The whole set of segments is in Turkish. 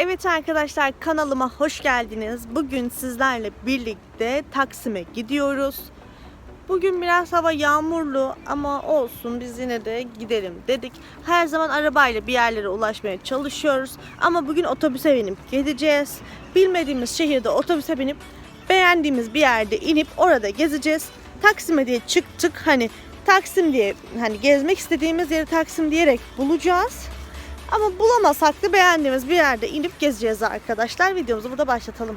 Evet arkadaşlar kanalıma hoş geldiniz. Bugün sizlerle birlikte Taksim'e gidiyoruz. Bugün biraz hava yağmurlu ama olsun biz yine de gidelim dedik. Her zaman arabayla bir yerlere ulaşmaya çalışıyoruz. Ama bugün otobüse binip gideceğiz. Bilmediğimiz şehirde otobüse binip beğendiğimiz bir yerde inip orada gezeceğiz. Taksim'e diye çıktık hani Taksim diye hani gezmek istediğimiz yeri Taksim diyerek bulacağız. Ama bulamasak da beğendiğimiz bir yerde inip gezeceğiz arkadaşlar. Videomuzu burada başlatalım.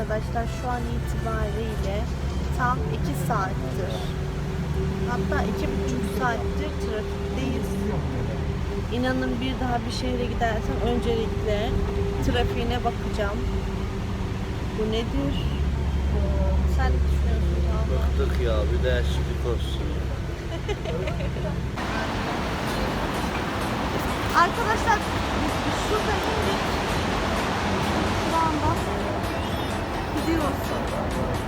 arkadaşlar şu an itibariyle tam 2 saattir. Hatta iki buçuk saattir trafikteyiz. İnanın bir daha bir şehre gidersem öncelikle trafiğine bakacağım. Bu nedir? Sen ne düşünüyorsun Talha? Bıktık ya bir değişiklik olsun. Arkadaşlar biz şurada indik. Şu anda gidiyoruz. Evet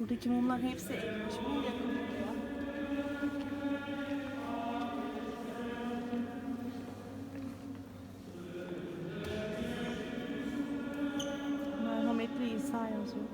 Buradaki mumlar hepsi erimiş. Mum yakılıyor. Merhametli İsa yazıyor.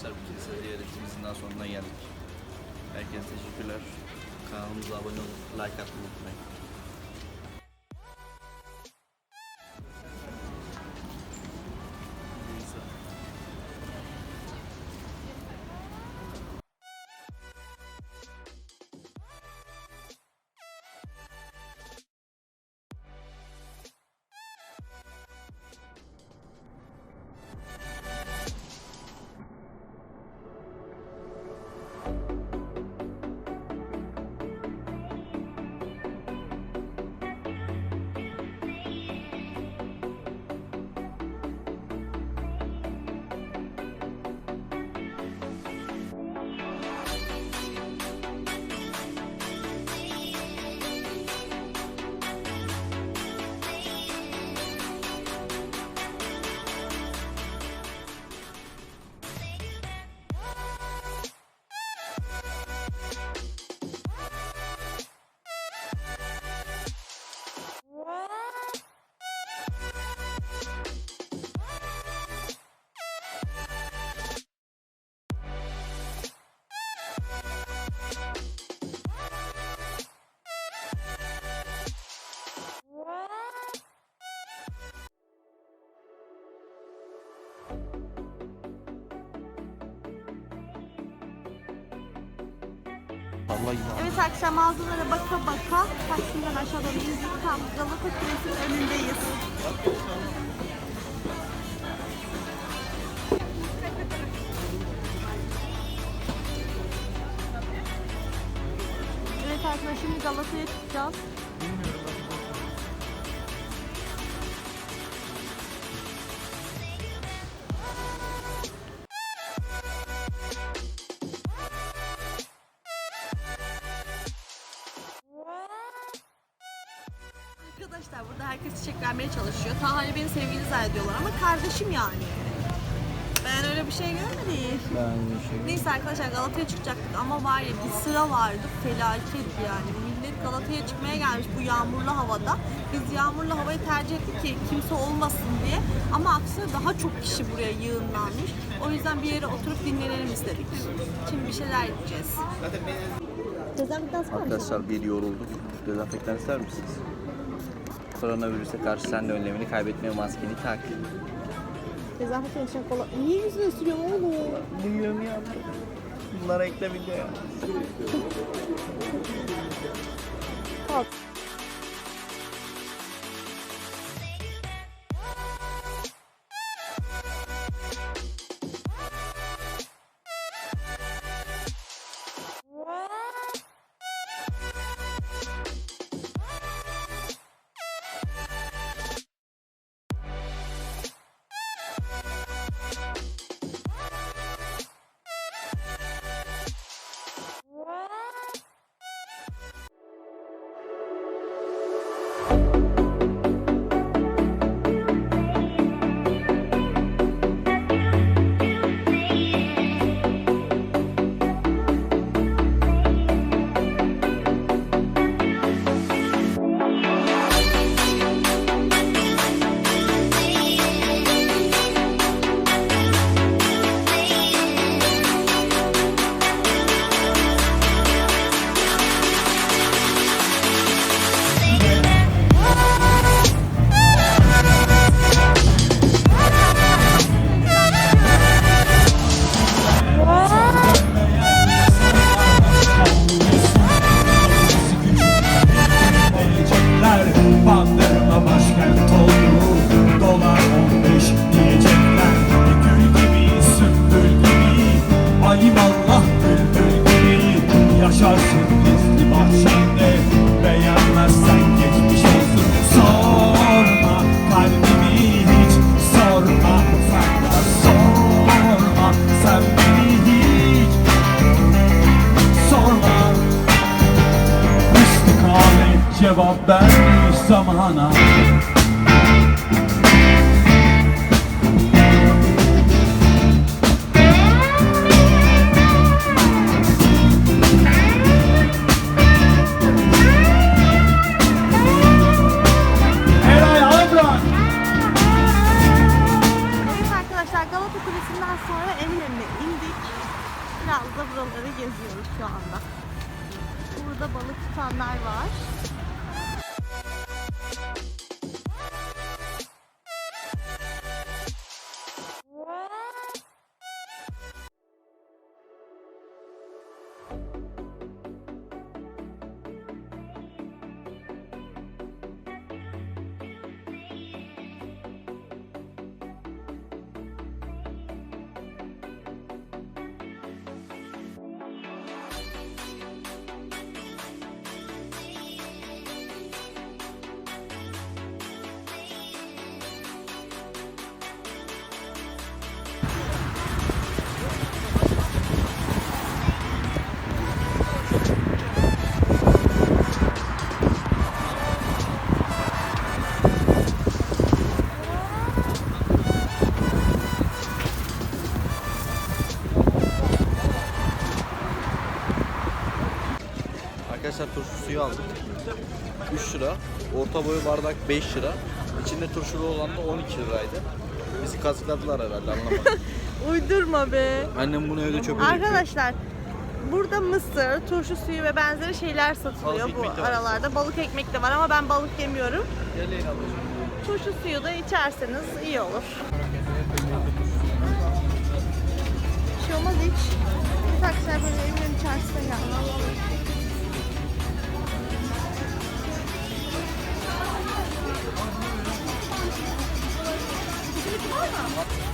Arkadaşlar bir kilise ziyaretimizin daha sonuna geldik. Herkese teşekkürler. Kanalımıza abone olup like atmayı unutmayın. Allah Evet akşam mağazalara baka baka Taksim'den aşağı doğru indik. Tam Galata Kulesi'nin önündeyiz. Evet arkadaşlar şimdi Galata'ya çıkacağız. Arkadaşlar burada herkes çiçek vermeye çalışıyor. Tahali beni sevgili zannediyorlar ama kardeşim yani. Ben öyle bir şey görmedim. Ben bir şey Neyse arkadaşlar Galata'ya çıkacaktık ama var ya bir sıra vardı felaket yani. Millet Galata'ya çıkmaya gelmiş bu yağmurlu havada. Biz yağmurlu havayı tercih ettik ki kimse olmasın diye. Ama aksine daha çok kişi buraya yığınlanmış. O yüzden bir yere oturup dinlenelim istedik. Şimdi bir şeyler mısın? Arkadaşlar bir yorulduk. Dezenfektan ister misiniz? Koronavirüse karşı sen de önlemini kaybetmeye maskeni tak. Dezenfektan için kola. Niye yüzüne sürüyorsun oğlum? Duyuyorum ya. Bunlara ekle video ya. cevap vermiş zamana Kulesi'nden sonra Eminönü'ne indik. Biraz da buraları geziyoruz şu. Burada balık tutanlar var. Turşu suyu aldık. 3 lira. Orta boyu bardak 5 lira. İçinde turşulu olan da 12 liraydı. Bizi kazıkladılar herhalde anlamadım. Uydurma be. Annem bunu evde çöpe döküyor. Arkadaşlar burada mısır, turşu suyu ve benzeri şeyler satılıyor Balık bu ekmek de var. aralarda. Balık ekmek de var ama ben balık yemiyorum. Geleyin ablacığım. Turşu suyu da içerseniz iyi olur. Bir şey olmaz hiç. Bir taksiler böyle evimin içerisinde gelmez. Evet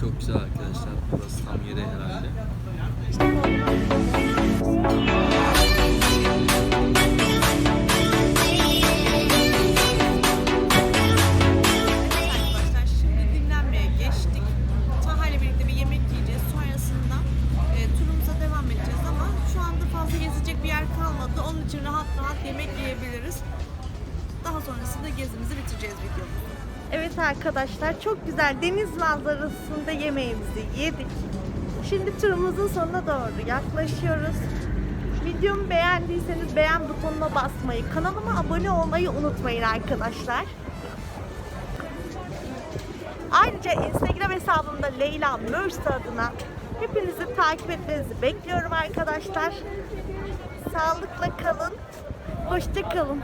Çok güzel arkadaşlar. Burası tam yeri herhalde. Arkadaşlar çok güzel deniz manzarasında yemeğimizi yedik. Şimdi turumuzun sonuna doğru yaklaşıyoruz. Videomu beğendiyseniz beğen butonuna basmayı, kanalıma abone olmayı unutmayın arkadaşlar. Ayrıca Instagram hesabımda Leyla Mürst adına hepinizi takip etmenizi bekliyorum arkadaşlar. Sağlıkla kalın. Hoşça kalın.